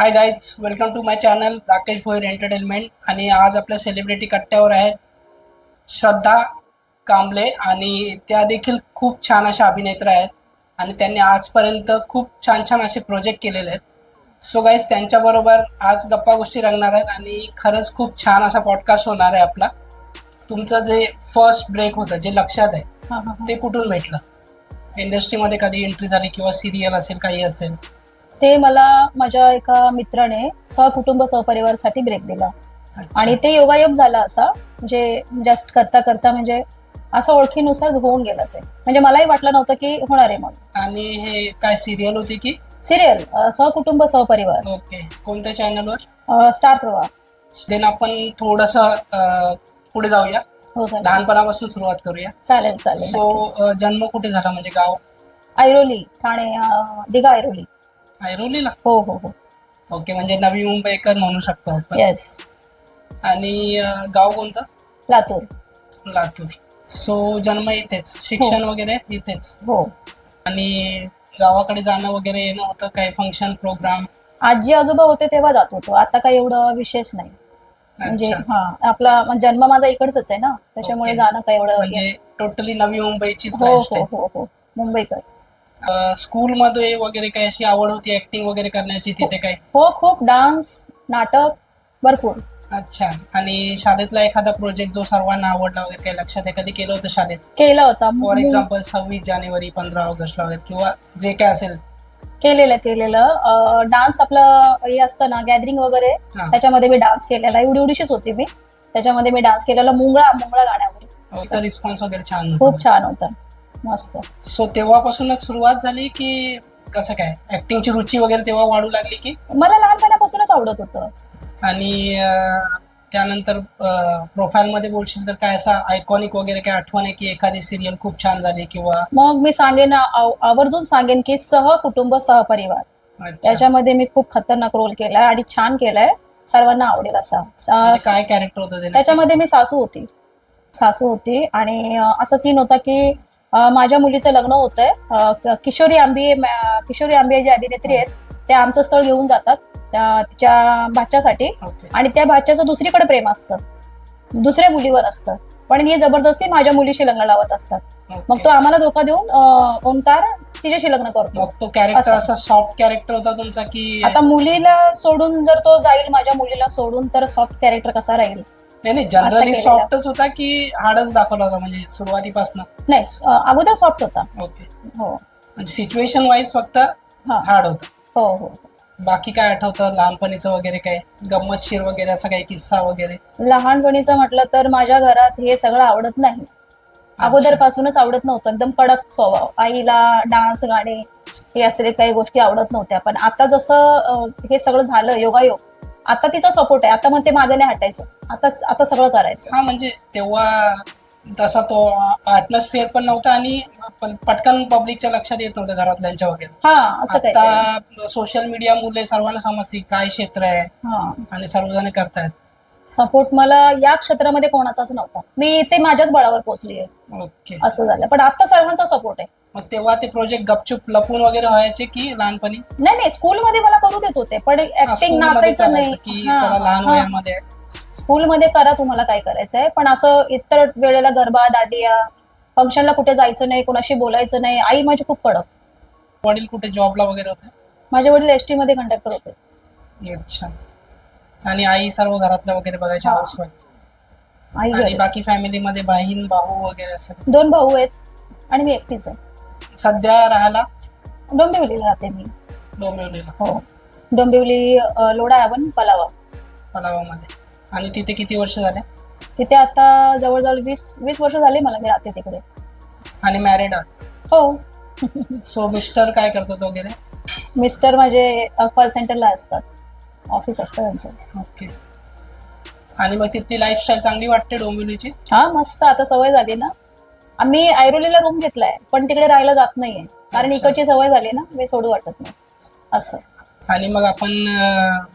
Hi guys welcome to my channel Rakesh Bhoir entertainment आणि आज आपल्या सेलिब्रिटी कट्ट्यावर आहेत श्रद्धा कांबळे आणि त्या देखील खूप छान अशा अभिनेत्रा आहेत. आणि त्यांनी आजपर्यंत खूप छान छान असे प्रोजेक्ट केलेले आहेत. सो गाईज त्यांच्याबरोबर आज गप्पा गोष्टी रंगणार आहेत आणि खरंच खूप छान असा पॉडकास्ट होणार आहे आपला. तुमचं जे फर्स्ट ब्रेक होतं जे लक्षात आहे. ते कुठून भेटलं? इंडस्ट्रीमध्ये कधी एंट्री झाली किंवा सिरियल असेल काही असेल? ते मला माझ्या एका मित्राने सहकुटुंब सहपरिवारसाठी ब्रेक दिला. आणि ते योगायोग झाला असा म्हणजे जस्ट करता करता म्हणजे असं ओळखीनुसार होऊन गेलं ते. म्हणजे मलाही वाटलं नव्हतं की होणार आहे मग आणि हे काय सिरियल होती की? सिरियल सहकुटुंब सहपरिवार. ओके. कोणत्या चॅनलवर अं, स्टार प्रवाह देन आपण थोडस पुढे जाऊया. हो सर लहानपणापासून सुरुवात करूया. चालेल चालेल. सो जन्म कुठे झाला म्हणजे गाव? ऐरोली ठाणे अं, दिघा ऐरोली. ऐरोलीला? हो हो हो. ओके म्हणजे नवी मुंबईकर म्हणू शकतो आपण. येस आणि अं, गाव कोणतं? लातूर. लातूर. सो जन्म इथेच. शिक्षण वगैरे इथेच. हो. आणि गावाकडे जाणं वगैरे येणं होतं काही फंक्शन प्रोग्राम आजी आजोबा होते तेव्हा जात होतो. आता काही एवढं विशेष नाही. म्हणजे अच्छा. हा आपला म्हणजे जन्म माझा इकडचंच आहे ना. त्याच्यामुळे ओके. जाणं काही एवढं म्हणजे टोटली नवी मुंबईचीच हो हो लाईफस्टाईल हो हो. मुंबईकर. स्कूल मध्ये वगैरे काही अशी आवड होती ऍक्टिंग वगैरे करण्याची तिथे काय? हो खूप डान्स नाटक भरपूर. अच्छा. आणि शाळेतला एखादा प्रोजेक्ट जो सर्वांना आवडला वगैरे काही लक्षात आहे? कधी केलं होतं शाळेत? केला होता. फॉर मु- एक्झाम्पल सव्वीस जानेवारी पंधरा ऑगस्टला वगैरे किंवा जे काय असेल. केलेलं केलेलं. डान्स आपलं हे असतं ना गॅदरिंग वगैरे. हा. त्याच्यामध्ये मी डान्स केलेला. एवढी एवढीशीच होती मी. त्याच्यामध्ये मी डान्स केलेला मुंगळा मुंगळा गाण्यावर. त्याचा रिस्पॉन्स वगैरे छान खूप छान होता. मस्त. सो तेव्हापासूनच सुरुवात झाली की कसं काय? ऍक्टिंगची रुची वगैरे तेव्हा वाढू लागली की? मला लहानपणापासूनच आवडत होतं. आणि अं, त्यानंतर प्रोफाईल मध्ये बोलशील तर काय असा आयकॉनिक वगैरे काय आठवण आहे की एखादी सिरियल खूप छान झाली किंवा? मग मी सांगेन आव- आवर्जून सांगेन की सहकुटुंब सहपरिवार अच्छा. त्याच्यामध्ये मी खूप खतरनाक रोल केलाय आणि छान केलाय. सर्वांना आवडेल असा. म्हणजे सा- काय कॅरेक्टर होतं त्याच्यामध्ये मी सासू होती. सासू होती आणि अं, असा सीन होता की माझ्या मुलीचं लग्न होतंय. अं, क- किशोरी आंबे मॅ- किशोरी आंबे जे अभिनेत्री आहेत ते आमचं स्थळ घेऊन जातात त्या- तिच्या भाच्यासाठी. आणि त्या भाच्याचं दुसरीकडे प्रेम असतं. दुसऱ्या मुलीवर असतं. पण हे जबरदस्ती माझ्या मुलीशी लग्न लावत असतात. मग तो आम्हाला धोका देऊन ओंकार तिच्याशी लग्न करतो. मग तो कॅरेक्टर. असा. सॉफ्ट कॅरेक्टर होता तुमचा की आता मुलीला सोडून जर तो जाईल माझ्या मुलीला सोडून तर सॉफ्ट कॅरेक्टर कसा राहील? नाही नाही जनरली केलेला. सॉफ्टच होता की हार्डच दाखवला होता म्हणजे सुरुवातीपासून? नाही अं, अगोदर सॉफ्ट होता. ओके. हो. म्हणजे सिच्युएशन वाईज फक्त हा. हार्ड होता. हो हो. बाकी काय आठवतं? लहानपणीचं वगैरे काय? गंमतशीर वगैरे असा काही किस्सा वगैरे? लहानपणीचं म्हटलं तर माझ्या घरात हे सगळं आवडत नाही. अगोदर पासूनच आवडत नव्हतं. एकदम कडक स्वभाव. आईला डान्स गाणे हे असले काही गोष्टी आवडत नव्हत्या. पण आता जसं अं, हे सगळं झालं योगायोग आता तिचा सपोर्ट आहे. आता मग ते मागे नाही हटायचं. आता आता सगळं करायचं. हा म्हणजे तेव्हा तसा तो ऍटमॉस्फिअर पण नव्हता आणि पण पटकन पब्लिकच्या लक्षात येत नव्हतं घरातल्यांच्या वगैरे. हा असं आता सोशल मीडिया मुले सर्वांना समजते काय क्षेत्र आहे हा. आणि सर्वजण करतायत. सपोर्ट मला या क्षेत्रामध्ये कोणाचाच नव्हता. मी ते माझ्याच बळावर पोहोचली आहे. ओके. असं झालं. पण आता सर्वांचा सपोर्ट आहे. मग तेव्हा ते प्रोजेक्ट गपचूप लपून वगैरे व्हायचे की लहानपणी? नाही नाही स्कूलमध्ये मला करू देत होते पण ऍक्टिंग नाचायचं चालायचं की नाही चला लहान हा. वयामध्ये. स्कूलमध्ये करा तुम्हाला काय करायचंय पण असं इतर वेळेला गरबा दांडिया फंक्शनला कुठे जायचं नाही कोणाशी बोलायचं नाही आई माझी खूप कडक. वडील कुठे जॉबला वगैरे होते? माझे वडील एस टी मध्ये कंडक्टर होते. अच्छा. आणि आई सर्व घरातलं वगैरे बघायचे हा. हाऊस आई आणि घरी. बाकी फॅमिलीमध्ये बहीण भाऊ वगैरे असं? दोन भाऊ आहेत आणि मी एकटीच आहे. सध्या राहायला? डोंबिवलीला राहते मी. डोंबिवलीला. हो. डोंबिवली अं, लोढा यावन पलावा. पलावामध्ये. आणि तिथे किती वर्ष झाले? तिथे आता जवळजवळ वीस वीस वर्ष झाली मला मी राहते तिकडे. आणि मॅरिड आहात? हो. सो मिस्टर काय करतात वगैरे? मिस्टर माझे कॉल सेंटरला असतात. ऑफिस असतं त्यांचं. ओके. आणि मग तिथली लाईफस्टाईल चांगली वाटते डोंबिवलीची? हा मस्त. आता सवय झाली ना. आम्ही ऐरोलीला रूम घेतलाय पण तिकडे राहायला जात नाहीये. कारण. इकडची सवय झाली ना मी सोडू वाटत नाही. असं. आणि मग आपण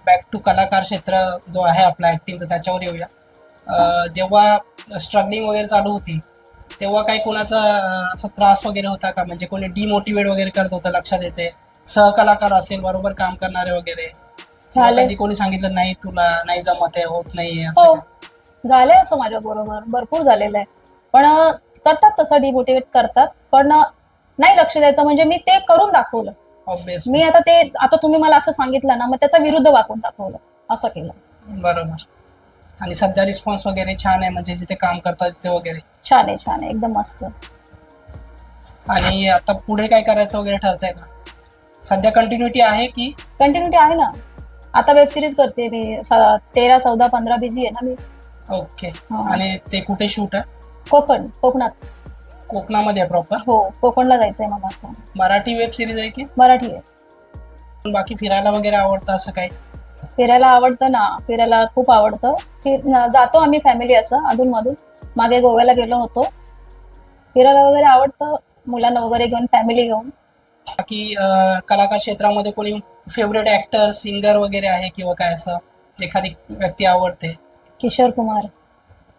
बॅक टू कलाकार क्षेत्र जो आहे आपला ऍक्टिंगचा त्याच्यावर येऊया. अं, जेव्हा स्ट्रगलिंग वगैरे चालू होती तेव्हा काही कोणाचा अं, असा त्रास वगैरे होता का? म्हणजे कोणी डिमोटिवेट वगैरे करत होतं लक्षात येते सहकलाकार असेल बरोबर काम करणारे वगैरे. किंवा झाले. कधी कोणी सांगितलं नाही तुला नाही जमत आहे होत नाही असं हो. काय? झालंय असं माझ्या बरोबर. भरपूर झालेलं आहे. पण अं, करतात तसं डिमोटिवेट करतात. पण नाही लक्ष द्यायचं म्हणजे मी ते करून दाखवलं. मी आता ते आता तुम्ही मला असं सांगितलं ना मग त्याचा विरुद्ध वाकून दाखवलं. असं केलं. बरोबर. आणि सध्या रिस्पॉन्स वगैरे छान आहे म्हणजे जिथे काम करतात तिथे वगैरे. छान आहे छान आहे. एकदम मस्त. आणि आता पुढे काय करायचं वगैरे ठरतंय का? सध्या कंटिन्युटी आहे की? कंटिन्युटी आहे ना. आता वेब सिरीज करते मी. स- तेरा चौदा पंधरा बिझी आहे ना मी. ओके हा. आणि ते कुठे शूट आहे? कोकण कोकणात. कोकणामध्ये आहे प्रॉपर हो कोकणला जायचंय मला आता. मराठी वेब सिरीज आहे की? मराठी आहे बाकी फिरायला वगैरे आवडतं असं काय फिरायला आवडतं ना. फिरायला खूप आवडतं. फिर न- जातो आम्ही फॅमिली असं अधूनमधून. मागे गोव्याला गेलो होतो. फिरायला वगैरे आवडतं. मुलांना वगैरे घेऊन फॅमिली घेऊन. बाकी अं, कलाकार क्षेत्रामध्ये कोणी फेवरेट ऍक्टर सिंगर वगैरे आहे किंवा काय असं? एखादी व्यक्ती आवडते? किशोर कुमार.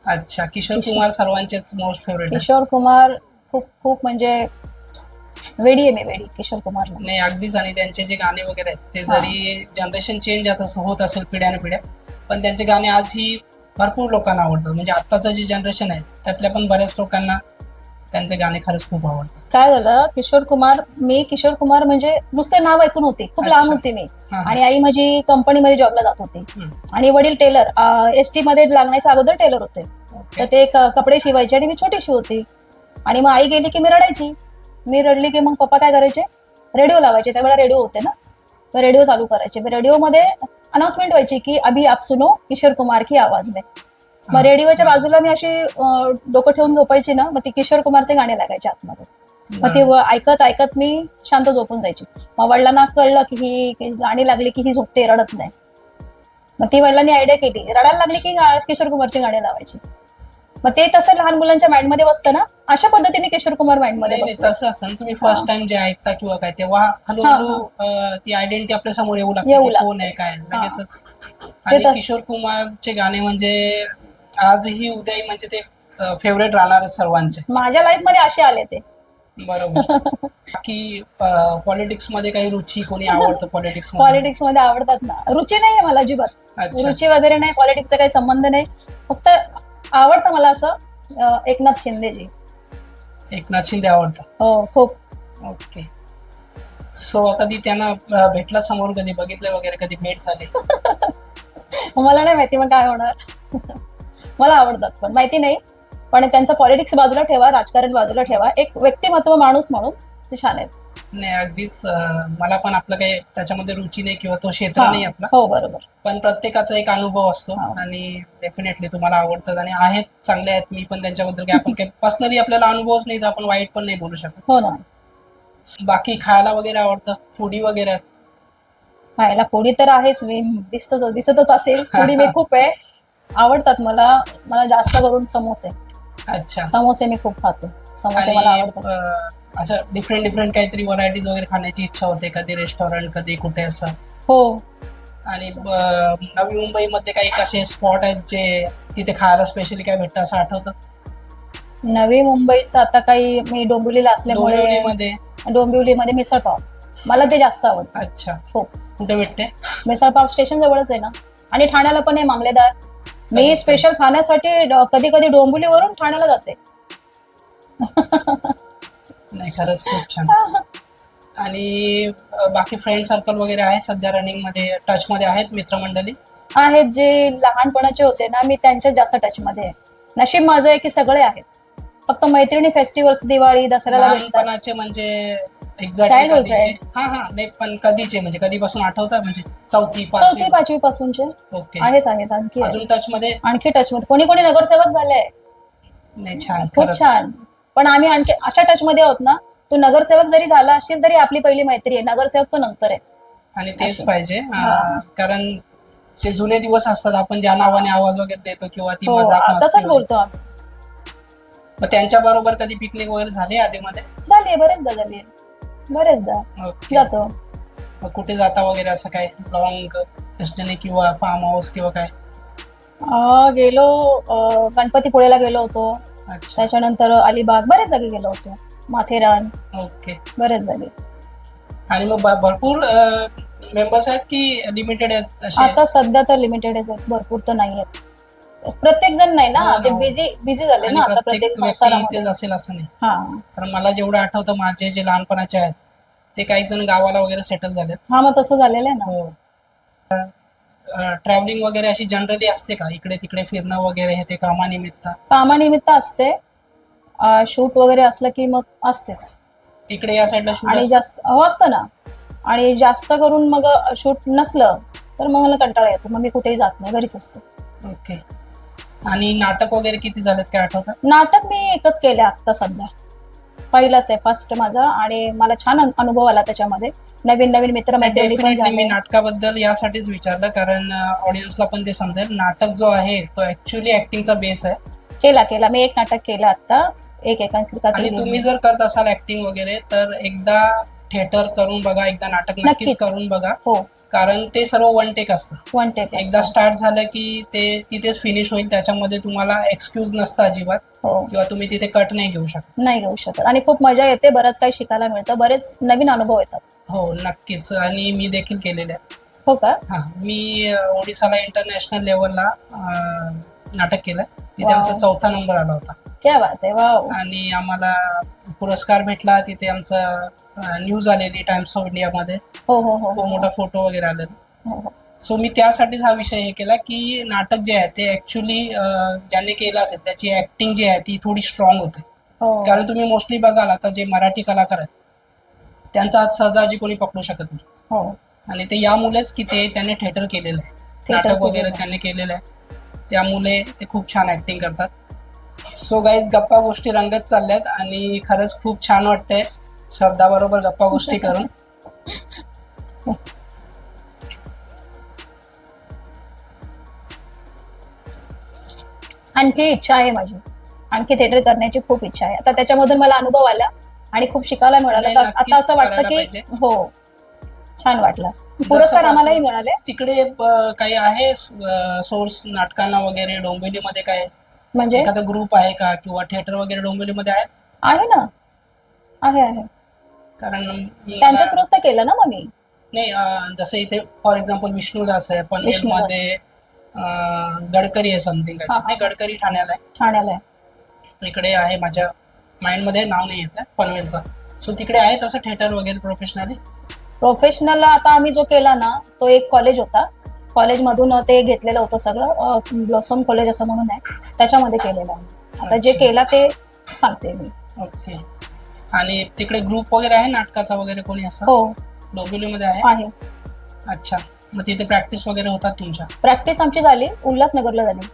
अच्छा किशोर किशोर. कुमार सर्वांचेच मोस्ट फेवरेट किशोर कुमार खूप खूप म्हणजे वेडी आहे मी वेडी किशोर कुमारला नाही अगदीच आणि त्यांचे जे गाणे वगैरे आहेत ते हा. जरी जनरेशन चेंज आता होत असेल पिढ्याने पिढ्या पण त्यांचे गाणे आजही भरपूर लोकांना आवडतात म्हणजे आत्ताचं जे जनरेशन आहे त्यातल्या पण बऱ्याच लोकांना त्यांचे गाणे खरंच खूप आवडतात. काय झालं किशोर कुमार मी किशोर कुमार म्हणजे नुसते नाव ऐकून होते खूप लहान अच्छा. होते मी. हा, हा. आणि आई माझी कंपनीमध्ये जॉबला जात होती. हम्म. आणि वडील टेलर एस टी मध्ये लागण्याच्या अगोदर टेलर होते. ओके. तर ते क- कपडे शिवायचे आणि मी छोटीशी होती. आणि मग आई गेली की मी रडायची. मी रडली की मग पप्पा काय करायचे? रेडिओ लावायचे. त्यावेळेला रेडिओ होते ना. तर रेडिओ चालू करायचे. रेडिओमध्ये अनाउन्समेंट व्हायची की अभि आप सुनो किशोर कुमार की आवाज में. मग. रेडिओच्या बाजूला मी अशी डोकं ठेवून झोपायची ना मग ती किशोर कुमारचे गाणे लागायचे आतमध्ये. मग ते व- ऐकत ऐकत मी शांत झोपून जायची. मग वडिलांना कळलं की ही गाणी लागली की ही झोपते रडत नाही. मग ती वडिलांनी आयडिया केली. रडायला लागली की किशोर कुमारची गाणी लावायची. मग ते तसं लहान मुलांच्या माइंडमध्ये बसतं ना अशा पद्धतीने किशोर कुमार माइंडमध्ये नाही नाही, बसतं तसं असतं ना, तुम्ही फर्स्ट टाइम जे ऐकता किंवा काय तेव्हा हळूहळू ती आयडेंटिटी आपल्यासमोर येऊ लागते. कोण आहे काय आणि किशोर कुमारचे गाणे म्हणजे आजही उद्याही म्हणजे ते फेवरेट राहणार सर्वांचे. माझ्या लाईफमध्ये असे आले ते. बरोबर. बाकी पॉलिटिक्समध्ये काही रुची कोणी आवडतं पॉलिटिक्स पॉलिटिक्समध्ये आवडतात ना. रुची नाहीये मला अजिबात. रुची वगैरे नाही पॉलिटिक्सचा काही संबंध नाही. फक्त आवडतं मला असं एकनाथ शिंदेजी. एकनाथ शिंदे आवडतं? हो खूप. ओके. सो कधी त्यांना भेटला समोर कधी? बघितलं वगैरे कधी? भेट झाली? मला नाही माहिती मग काय होणार. मला आवडतात. पण माहिती नाही. पण त्यांचं पॉलिटिक्स बाजूला ठेवा राजकारण बाजूला ठेवा. एक व्यक्तिमत्व माणूस म्हणून ते छान आहेत. नाही अगदीच मला पण आपलं काही त्याच्यामध्ये रुची नाही किंवा तो क्षेत्र. नाही आपला. हो बरोबर. पण प्रत्येकाचा एक अनुभव असतो. आणि डेफिनेटली तुम्हाला आवडतात आणि आहेत चांगले आहेत. मी पण त्यांच्याबद्दल काय आपण काही पर्सनली आपल्याला अनुभवच नाही तर आपण वाईट पण नाही बोलू शकत. हो ना. बाकी खायला वगैरे आवडतं? फुडी वगैरे. खायला पोळी तर आहेच. मी दिसतच दिसतच असेल. पोळी मी खूप आहे. आवडतात मला मला जास्त करून समोसे. अच्छा. समोसे मी खूप खाते. समोसे मला आणि आवडतात. अं, असं डिफरंट डिफरंट काहीतरी व्हरायटीज वगैरे खाण्याची इच्छा होते कधी रेस्टॉरंट कधी कुठे असं? हो. आणि ब- नवी मुंबईमध्ये काही असे स्पॉट आहेत जे तिथे खायला स्पेशली काय भेटतं असं आठवतं? नवी मुंबईचं आता काही मी डोंबिवलीला असल्यामुळे डोंबिवलीमध्ये? डोंबिवलीमध्ये मिसळपाव मला ते जास्त आवडतं. अच्छा. हो. कुठे भेटते? मिसळपाव स्टेशन जवळच आहे ना? आणि ठाण्याला पण आहे मामलेदार मी स्पेशल खाण्यासाठी कधी कधी डोंबिवलीवरून ठाण्याला जाते. नाही खरंच खूप छान. आणि बाकी फ्रेंड सर्कल वगैरे आहे सध्या रनिंगमध्ये टच मध्ये आहेत मित्रमंडळी? आहेत जे लहानपणाचे होते ना मी त्यांच्या जास्त टच मध्ये आहे. नशीब माझं आहे की सगळे आहेत. फक्त मैत्रिणी फेस्टिवल्स दिवाळी दसऱ्याला लहानपणाचे म्हणजे एक्झॅक्टली कधीचे. हा? हा नाही पण कधीचे? म्हणजे कधीपासून आठवतं? म्हणजे चौथी चौथी पाचवी पाचवी पासूनचे. ओके आहेत आहेत आणखी आहेत. अजून टच मध्ये आणखी टच मध्ये कोणी कोणी नगरसेवक झाले नाही छान. खूप खरंच. छान. पण आम्ही आणखी अशा टच मध्ये आहोत ना तू नगरसेवक जरी झाला असशील तरी आपली पहिली मैत्री आहे. नगरसेवक तो नंतर आहे. आणि तेच. पाहिजे. हा. कारण ते जुने दिवस असतात. आपण ज्या नावाने आवाज वगैरे देतो किंवा ती हो मजाक तसंच मस्ती. बोलतो आम्ही. मग त्यांच्या बरोबर कधी पिकनिक वगैरे झाली आधीमध्ये? झाली बरेचदा झाली बरेचदा जातो मग कुठे जाता वगैरे असं काय? लॉंग डेस्टिनी किंवा फार्म हाऊस किंवा काय? अं, गेलो अं, गणपतीपुळेला गेलो होतो. अच्छा. त्याच्यानंतर अलिबाग बरेच जागी गेलो होतो. माथेरान. ओके. बरेच जागी. आणि मग ब- भरपूर मेंबर्स आहेत की लिमिटेड आहेत असे? आता सध्या तर लिमिटेडच आहेत. भरपूर तर नाही आहेत. प्रत्येक जण नाही ना हो ना. ते बिझी बिझी झाले आणि ना आता प्रत्येक प्रत्येक व्यक्ती संसारामध्ये. इथेच असेल असं नाही. हा. कारण मला जेवढं आठवतं माझे जे लहानपणाचे आहेत ते काही जण गावाला वगैरे सेटल झालेत. हा मग तसं झालेलं आहे ना. हो. ट्रॅव्हलिंग वगैरे अशी जनरली असते का? इकडे तिकडे फिरणं वगैरे हे ते कामानिमित्त? कामानिमित्त असते. शूट वगैरे असलं की मग असतेच. इकडे या साईडला आणि शूट जास्त हो असतं ना. आणि जास्त करून मग शूट नसलं तर मग मला कंटाळा येतो. मग मी कुठेही जात नाही घरीच असते. ओके. आणि नाटक वगैरे किती झालेत? काय आठवतात नाटक मी एकच केले आत्ता सध्या. पहिलाच आहे फर्स्ट माझा. आणि मला छान अनु- अनुभव आला त्याच्यामध्ये. नवीन नवीन मित्र मैत्रिणी पण मी झाले. नाटकाबद्दल यासाठीच विचारलं कारण ऑडियन्सला पण ते समजेल. नाटक जो आहे तो ऍक्च्युली ऍक्टिंगचा बेस आहे. केला केला. मी एक नाटक केलं आता एक एकांकिका आणि केली तुम्ही जर करत असाल ऍक्टिंग वगैरे तर एकदा थिएटर करून बघा एकदा नाटक नक्कीच नक्कीच. करून बघा. हो. कारण ते सर्व वन टेक असतं. वन टेक एकदा स्टार्ट झालं की ते तिथेच फिनिश होईल त्याच्यामध्ये तुम्हाला एक्सक्यूज नसतं अजिबात. हो. किंवा तुम्ही तिथे कट नाही घेऊ शकत. नाही घेऊ शकत. आणि खूप मजा येते बरंच काही शिकायला मिळतं बरेच नवीन अनुभव येतात. हो नक्कीच. आणि मी देखील केलेले हो का? हा मी अ, ओडिसाला इंटरनॅशनल लेवलला नाटक केलंय. तिथे Wow. आमचा चौथा नंबर आला होता. क्या बात आहे. आणि आम्हाला पुरस्कार भेटला तिथे आमचं न्यूज आलेली टाइम्स ऑफ इंडियामध्ये हो हो हो. खूप मोठा फोटो वगैरे आलेला. हो, हो. सो मी त्यासाठीच हा विषय हे केला की नाटक जे आहे ते ऍक्च्युली ज्यांनी केलं असेल त्याची ऍक्टिंग जी आहे ती थोडी स्ट्रॉंग होते. हो. कारण तुम्ही मोस्टली बघाल आता जे मराठी कलाकार आहेत त्यांचा हात सहजाजी कोणी पकडू शकत नाही. हो. आणि ते यामुळेच की ते त्यांनी थिएटर केलेलं आहे. नाटक वगैरे. त्यांनी केलेलं आहे. त्यामुळे ते खूप छान ऍक्टिंग करतात. सो गाईज गप्पा गोष्टी रंगत चालल्यात आणि खरंच खूप छान वाटतंय. श्रद्धा बरोबर गप्पा गोष्टी करून. आणखी इच्छा आहे माझी. आणखी थिएटर करण्याची खूप इच्छा आहे. आता त्याच्यामधून मला अनुभव आला आणि खूप शिकायला मिळालं. तर नक्कीच आता असं वाटतं करायला की पाहिजे. हो छान वाटलं. पुरस्कार जसं आम्हालाही मिळाले. तिकडे काही आहे सोर्स नाटकांना वगैरे डोंबिवलीमध्ये काय? म्हणजे? एखादा ग्रुप आहे का? किंवा थिएटर वगैरे डोंबिवलीमध्ये आहेत? आहे ना. आहे आहे. कारण त्यांच्या थ्रूच तर केलं ना मग मी नाही अं, जसं इथे फॉर एक्झाम्पल विष्णुदास आहे पनवेलमध्ये अं, गडकरी आहे समथिंग हा, हा. नाही गडकरी ठाण्याला ठाण्याला आहे. आहे इकडे आहे माझ्या माइंडमध्ये नाव नाही येत आहे पनवेलचं. सो तिकडे आहे तसं थिएटर वगैरे प्रोफेशनली प्रोफेशनल आता आम्ही जो केला ना तो एक कॉलेज होता. कॉलेजमधून ते घेतलेलं होतं सगळं ब्लॉसम कॉलेज असं म्हणून आहे. त्याच्यामध्ये केलेलं आहे. आता जे. केलं ते सांगते मी. ओके. आणि तिकडे ग्रुप वगैरे आहे नाटकाचा वगैरे कोणी असं? हो. डोंबिवलीमध्ये आहे? आहे. अच्छा. मग तिथे प्रॅक्टिस वगैरे होतात तुमच्या? प्रॅक्टिस आमची झाली. उल्हासनगरला झाली.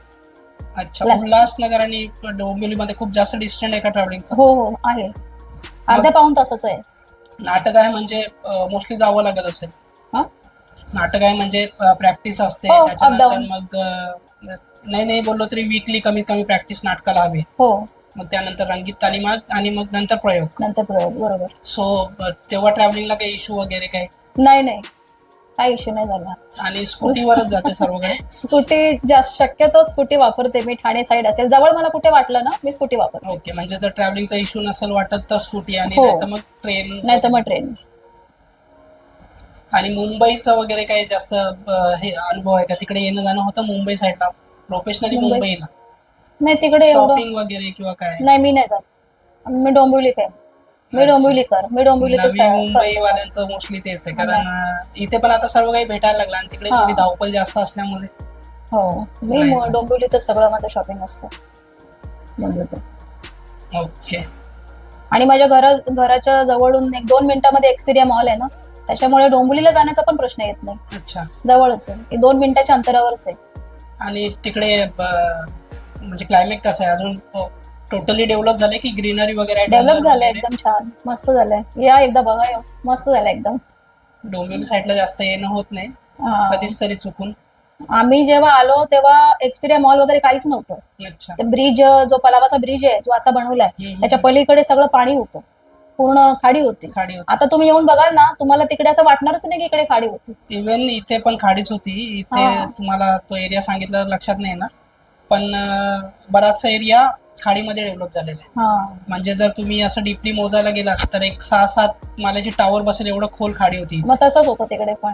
अच्छा. उल्हासनगर आणि डोंबिवलीमध्ये खूप जास्त डिस्टन्स आहे का ट्रॅव्हलिंगचं हो हो. आहे. अर्ध्या पाऊन तासाचं आहे. नाटक आहे म्हणजे मोस्टली जावं लागत असेल. हा? नाटक आहे म्हणजे प्रॅक्टिस असते. हो, त्याच्यानंतर up-down. मग अ, नाही नाही बोललो तरी वीकली कमीत कमी प्रॅक्टिस नाटकाला हवी हो. मग त्यानंतर रंगीत तालीम आणि मग नंतर प्रयोग. नंतर प्रयोग बरोबर. सो तेव्हा ट्रॅव्हलिंगला काही इश्यू वगैरे काही नाही नाही. काही इश्यू नाही झाला. आणि स्कूटीवरच जाते सर्वकडे स्कूटी जास्त शक्यतो स्कूटी वापरते मी. ठाणे साईड असेल. जवळ मला कुठे वाटलं ना मी स्कूटी वापरते. ओके म्हणजे जर ट्रॅव्हलिंगचा इश्यू नसेल वाटत तर स्कूटी आणि हो. नाही तर मग ट्रेन नाही तर मग ट्रेन आणि मुंबईचं वगैरे काही जास्त हे अनुभव आहे का? तिकडे येणं जाणं होतं मुंबई साईडला प्रोफेशनली मुंबई. मुंबईला. नाही तिकडे एवढं शॉपिंग वगैरे किंवा काय? नाही मी नाही जात. मी डोंबिवली काय मी अच्छा. डोंबिवली कर मी डोंबिवलीतच नवी मुंबई वाल्यांचं मोस्टली तेच आहे कारण अं, इथे पण आता सर्व काही भेटायला लागलं आणि तिकडे हा. थोडी धावपळ जास्त असल्यामुळे. हो. मी. मग डोंबिवलीतच सगळं माझं शॉपिंग असतं. डोंबिवलीत. ओके. आणि माझ्या घरा घराच्या जवळून एक दोन मिनिटामध्ये एक्सपिरिया मॉल आहे ना? त्याच्यामुळे डोंबिवलीला जाण्याचा पण प्रश्न येत नाही. अच्छा. जवळच आहे. हे दोन मिनिटाच्या अंतरावरच आहे. आणि तिकडे म्हणजे क्लायमेट कसं आहे? अजून टोटली डेव्हलप झाले की ग्रीनरी वगैरे आहे? डेव्हलप डोंगर झालंय वगैरे? एकदम छान. मस्त झालंय. या एकदा बघा या. मस्त झालं एकदम. डोंबिवली साईडला जास्त येणं होत नाही. हा. कधीच तरी चुकून. आम्ही जेव्हा आलो तेव्हा एक्सपिरिया मॉल वगैरे काहीच नव्हतं. अच्छा. ते ब्रिज जो पलावाचा ब्रिज आहे जो आता बनवलाय हम्म. त्याच्या पलीकडे सगळं पाणी होतं. पूर्ण खाडी होती. खाडी होती. आता तुम्ही येऊन बघाल ना तुम्हाला तिकडे असं वाटणारच नाही की इकडे खाडी होती. इव्हन इथे पण खाडीच होती. इथे हा. तुम्हाला तो एरिया सांगितलं लक्षात नाही ना पण अं, बराचसा एरिया खाडीमध्ये डेव्हलप झालेलं आहे. हा. म्हणजे जर तुम्ही असं डीपली मोजायला गेलात तर एक सहा सात माल्याची टावर बसेल एवढं खोल खाडी होती मग तसंच होतं तिकडे पण.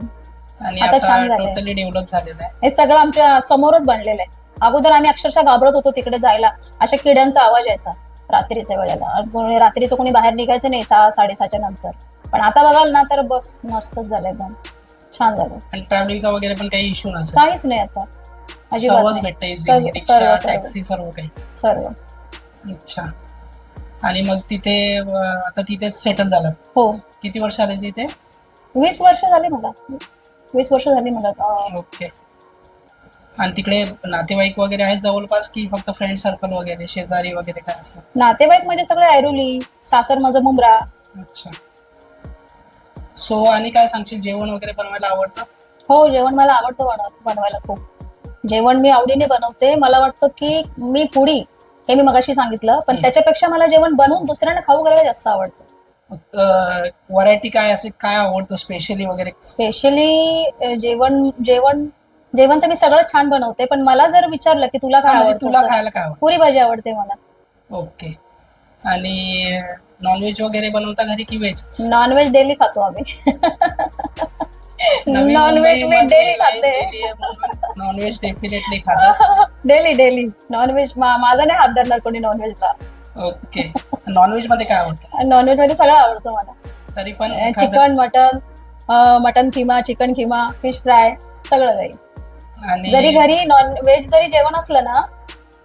आणि आता आता छान झालंय. टोटली डेव्हलप झालेलं आहे. हे सगळं आमच्या समोरच बनलेलं आहे. अगोदर आम्ही अक्षरशः घाबरत होतो तिकडे जायला. अशा किड्यांचा आवाज यायचा. रात्रीच्या वेळेला. कोणी रात्रीचं कोणी बाहेर निघायचं नाही सहा साडेसहाच्या नंतर. पण आता बघाल ना तर बस मस्तच झालं एकदम. छान झालं आणि ट्रॅव्हलिंगचा वगैरे पण काही इश्यू नसेल. काहीच नाही आता. सर्वच सर्व- इझिली रिक्षा सर्व- सर्व. टॅक्सी सर्व काही. सर्व. अच्छा. आणि मग तिथे अं, आता तिथेच सेटल झालं. हो. किती वर्ष आले तिथे? वीस वर्ष झाली मला. वीस वर्ष झाली मला. अं, ओके. आणि तिकडे नातेवाईक वगैरे आहेत जवळपास की फक्त फ्रेंड सर्कल वगैरे शेजारी वगैरे काय असं? नातेवाईक म्हणजे सगळे ऐरोली सासर माझं मुंब्रा. अच्छा. सो आणि काय सांगशील? जेवण वगैरे बनवायला आवडतं? हो जेवण मला आवडतं बनव बनवायला खूप. जेवण मी आवडीने बनवते. मला वाटतं की मी पुढी हे मी मगाशी सांगितलं पण हम्म. त्याच्यापेक्षा मला जेवण बनवून दुसऱ्यांना खाऊ घालायला जास्त आवडतं. व्हरायटी काय असे काय आवडतं? स्पेशली वगैरे? स्पेशली जेवण जेवण जेवण तर मी सगळं छान बनवते पण मला जर विचारलं की तुला काय म्हणजे आवडतं तुला तर खायला काय आवडतं? पुरी भाजी आवडते मला. ओके. आणि नॉनव्हेज वगैरे बनवता घरी की व्हेज नॉनव्हेज डेली खातो आम्ही. नॉनव्हेज मी डेली खाते. नॉनव्हेज डेफिनेटली खाता डेली डेली नॉनव्हेज माझा नाही हात धरणार कोणी नॉनव्हेजला ओके. नॉनव्हेजमध्ये काय आवडतं? नॉनव्हेजमध्ये सगळं आवडतं मला. तरी पण एखादं- chicken mutton mutton keema chicken keema fish fry सगळं काही. आणि जरी घरी नॉन व्हेज जरी जेवण असलं ना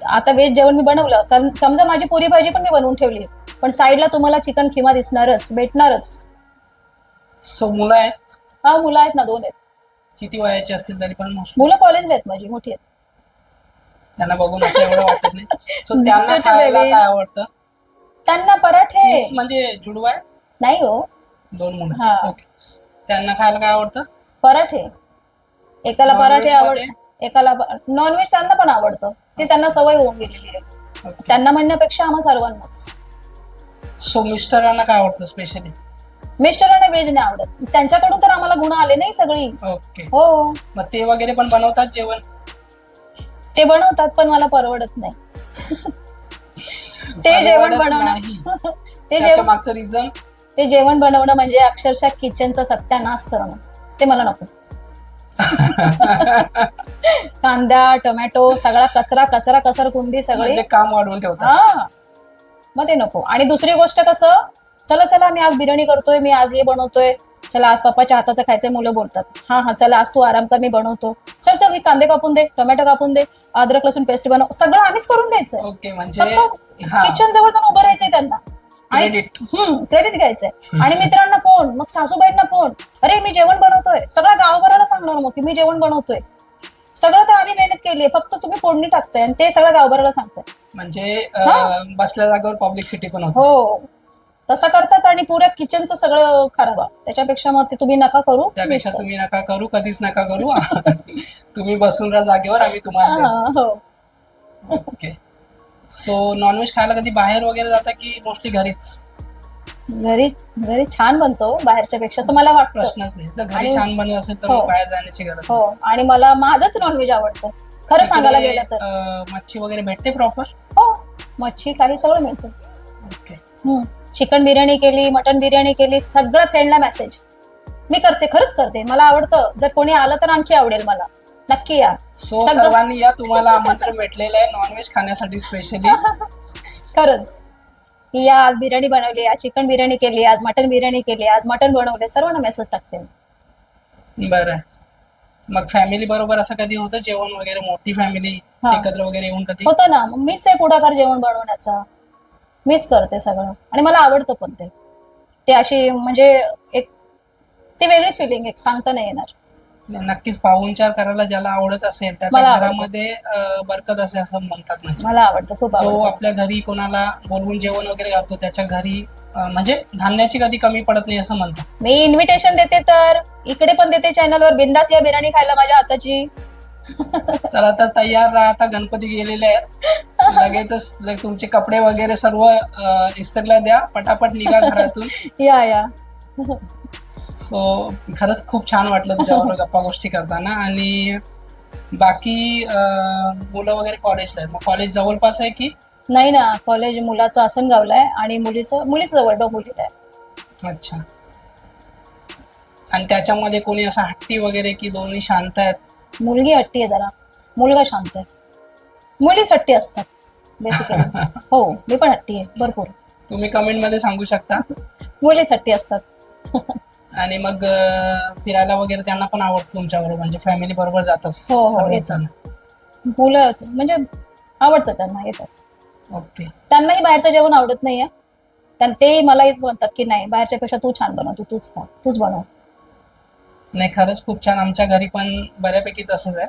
आता व्हेज जेवण मी बनवलं. सम- समजा माझी पुरी भाजी पण मी बनवून ठेवली. पण साईडला तुम्हाला चिकन किमा दिसणारच भेटणारच. सो मुलं आहेत? हा मुलं आहेत ना दोन आहेत. किती वयाची असतील तरी पण most मुलं कॉलेजला आहेत माझी मोठी आहेत. त्यांना बघून असं एवढं वाटत नाही. सो त्यांना खायला babies. काय आवडतं? त्यांना पराठे. म्हणजे जुडवा आहे? नाही हो. दोन हा. मुलं ओके त्यांना खायला काय आवडतं? पराठे. एकाला पराठे आवड? एकाला नॉनव्हेज त्यांना पण आवडतं. ते त्यांना सवय होऊन गेलेली आहे. त्यांना म्हणण्यापेक्षा आम्हा सर्वांनाच. सो मिस्टरांना काय आवडतं स्पेशली मिस्टरांना व्हेज नाही आवडत. त्यांच्याकडून तर आम्हाला गुण आले नाही सगळी. ओके हो. मग ते वगैरे पण बनवतात जेवण? ते बनवतात पण मला परवडत नाही. ते जेवण बनवणं. ते जेवण मागचं रिझन ते जेवण बनवणं म्हणजे अक्षरशः किचनचा सत्यानाश करणं. ते मला नको. कांदा टोमॅटो सगळा कचरा कचरा कसर कुंडी सगळी. म्हणजे काम वाढवून ठेवतात. हा. मग ते नको. आणि दुसरी गोष्ट कसं चला चला मी आज बिर्याणी करतोय मी आज हे बनवतोय. चला आज पप्पाच्या हाताचं खायचंय मुलं बोलतात. हा हा चला आज तू आराम कर मी बनवतो. चल चल हे कांदे कापून दे टोमॅटो कापून दे अद्रक लसूण पेस्ट बनव सगळं आम्हीच करून द्यायचं. ओके म्हणजे हा. किचन जवळ जाऊन उभं राहायचंय त्यांना. क्रेडिट क्रेडिट घ्यायचंय. आणि मित्रांना फोन मग सासूबाईंना फोन अरे मी जेवण बनवतोय. सगळ्या गावभराला सांगणार मग की मी जेवण बनवतोय. सगळं तर आम्ही मेहनत केली फक्त तुम्ही फोडणी टाकताय आणि ते सगळं गावभराला सांगताय. म्हणजे अं, बसल्या जागेवर पब्लिसिटी पण होते. हो. तसं करतात आणि पुऱ्या किचनचं सगळं खराब आहे. त्याच्यापेक्षा मग ते तुम्ही नका करू. त्यापेक्षा तुम्ही नका करू कधीच नका करू. तुम्ही बसून राहा जागेवर आम्ही तुम्हाला. हा, ओके सो नॉनव्हेज खायला कधी बाहेर वगैरे जाता की मोस्टली घरीच? घरी घरी छान बनतो बाहेरच्या पेक्षा असं मला वाटतं. प्रश्नच नाही. जर घरी आणि- छान बनत असेल तर हो. मग बाहेर जाण्याची गरज हो आणि मला माझंच नॉनव्हेज आवडतं. खरं सांगायला गेलं तर. अं, मच्छी वगैरे भेटते प्रॉपर हो मच्छी काही सगळं मिळतं. ओके हम्म. चिकन बिर्याणी केली मटन बिर्याणी केली सगळं फ्रेंडला मेसेज मी करते खरंच करते. मला आवडतं. जर कोणी आलं तर आणखी आवडेल मला. नक्की या. सो सगळं- सर्वांनी या तुम्हाला आमंत्रण भेटलेलं आहे. नॉनव्हेज खाण्यासाठी स्पेशली खरंच. की या आज बिर्याणी बनवली आज चिकन बिर्याणी केली आज मटन बिर्याणी केली आज मटन बनवले सर्वांना मेसेज टाकते बरं. मग फॅमिली बरोबर असं कधी होतं? जेवण वगैरे मोठी फॅमिली हा. एकत्र वगैरे येऊन कधी? होतं ना. मग मीच आहे पुढाकार जेवण बनवण्याचा. मीच करते सगळं. आणि मला आवडतं पण ते. ते अशी म्हणजे एक ती वेगळीच फिलिंग एक सांगता नाही येणार. नक्कीच पाहुणचार करायला ज्याला आवडत असेल त्याच्या. घरामध्ये बरकत असे असं म्हणतात म्हणजे. मला आवडतं खूप जो आवडतं. आपल्या घरी कोणाला बोलवून जेवण वगैरे घालतो त्याच्या घरी अं, म्हणजे धान्याची कधी कमी पडत नाही असं म्हणतात. मी इन्व्हिटेशन देते तर इकडे पण देते चॅनलवर बिंदास या बिर्याणी खायला माझ्या हाताची. चला तर तयार राहा आता गणपती गेलेले आहेत. लगेचच ल- तुमचे कपडे वगैरे सर्व अं, इस्त्रीला द्या पटापट निघा घरातून. या या. सो खरंच खूप छान वाटलं तुझ्याबरोबर गप्पा गोष्टी करताना. आणि बाकी मुलं वगैरे कॉलेजला आहेत. मग कॉलेज जवळपास आहे की? नाही ना कॉलेज मुलाचं आसनगावला आहे आणि मुलीचं मुलीचं जवळ डोंबिवलीला आहे अच्छा. आणि त्याच्यामध्ये कोणी असं हट्टी वगैरे की दोन्ही शांत आहेत? मुलगी हट्टी आहे जरा. मुलगा शांत आहे. मुलीच हट्टी असतात बेसिकली हो मी पण हट्टी आहे भरपूर. तुम्ही कमेंटमध्ये सांगू शकता? मुलीच हट्टी असतात. आणि मग अं, फिरायला वगैरे त्यांना पण आवडतं तुमच्या बरोबर म्हणजे फॅमिली बरोबर जातच हो, हो, सगळेच येतात. मुलं म्हणजे आवडतं त्यांना येतात. ओके. त्यांनाही बाहेरचं जेवण आवडत नाही आहे तेही मलाही म्हणतात की नाही बाहेरच्या पेक्षा तू छान बनव तू तूच खा तूच बनव. नाही खरंच खूप छान. आमच्या घरी पण बऱ्यापैकी तसंच आहे.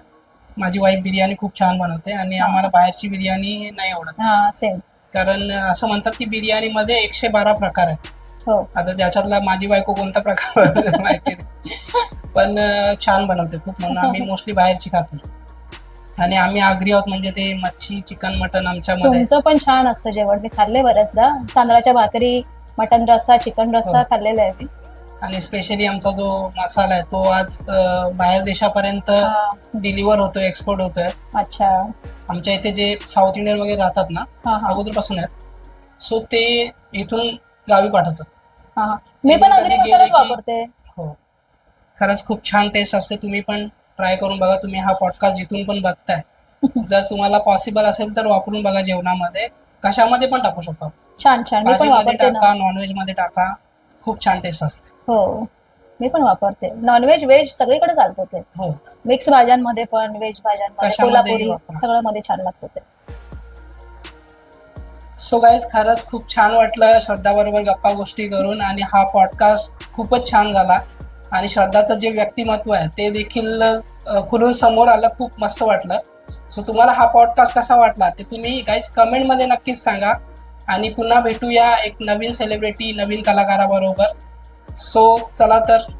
माझी वाईफ बिर्याणी खूप छान बनवते आणि आम्हाला बाहेरची बिर्याणी नाही आवडत. हा सेम कारण असं म्हणतात की बिर्याणीमध्ये एकशे बारा प्रकार आहेत. हो. आता त्याच्यातला माझी बायको कोणता प्रकार माहिती. पण छान बनवते खूप. म्हणून आम्ही मोस्टली बाहेरची खातो. आणि आम्ही आग्री आहोत म्हणजे ते मच्छी चिकन मटन आमच्यामध्ये. तुमचं पण छान असतं जेवण. मी खाल्ले बऱ्याचदा. तांदळाच्या भाकरी मटन रस्सा चिकन रस्सा हो. खाल्लेला आहे मी. आणि स्पेशली आमचा जो मसाला आहे तो आज अं, बाहेर देशापर्यंत हा, डिलिव्हर होतोय एक्सपोर्ट होतोय. अच्छा. आमच्या इथे जे साऊथ इंडियन वगैरे राहतात ना हा हा. अगोदरपासून आहेत. सो ते इथून गावी पाठवतात. हा. मी पण गेले मसालाच वापरते. हो. खरंच खूप छान टेस्ट असते. तुम्ही पण ट्राय करून बघा. तुम्ही हा पॉडकास्ट जिथून पण बघताय. जर तुम्हाला पॉसिबल असेल तर वापरून बघा जेवणामध्ये. कशामध्ये पण टाकू शकतो छान छान. मी पण भाजीमध्ये वापरते ना. टाका नॉनव्हेजमध्ये टाका. खूप छान टेस्ट असते. हो. मी पण वापरते. नॉनव्हेज व्हेज सगळीकडे चालतं ते. हो. मिक्स भाज्यांमध्ये पण व्हेज भाज्यांमध्ये कोल्हापुरी वापरा. सगळ्या मध्ये छान लागतं ते. सो गाईज खरंच खूप छान वाटलं श्रद्धा बरोबर गप्पा गोष्टी करून आणि हा पॉडकास्ट खूपच छान झाला. आणि श्रद्धाचं जे व्यक्तिमत्व आहे ते देखील खुलून समोर आलं खूप मस्त वाटलं. सो तुम्हाला हा पॉडकास्ट कसा वाटला ते तुम्ही गाईज कमेंटमध्ये नक्कीच सांगा. आणि पुन्हा भेटूया एक नवीन सेलिब्रिटी नवीन कलाकाराबरोबर. सो चला तर.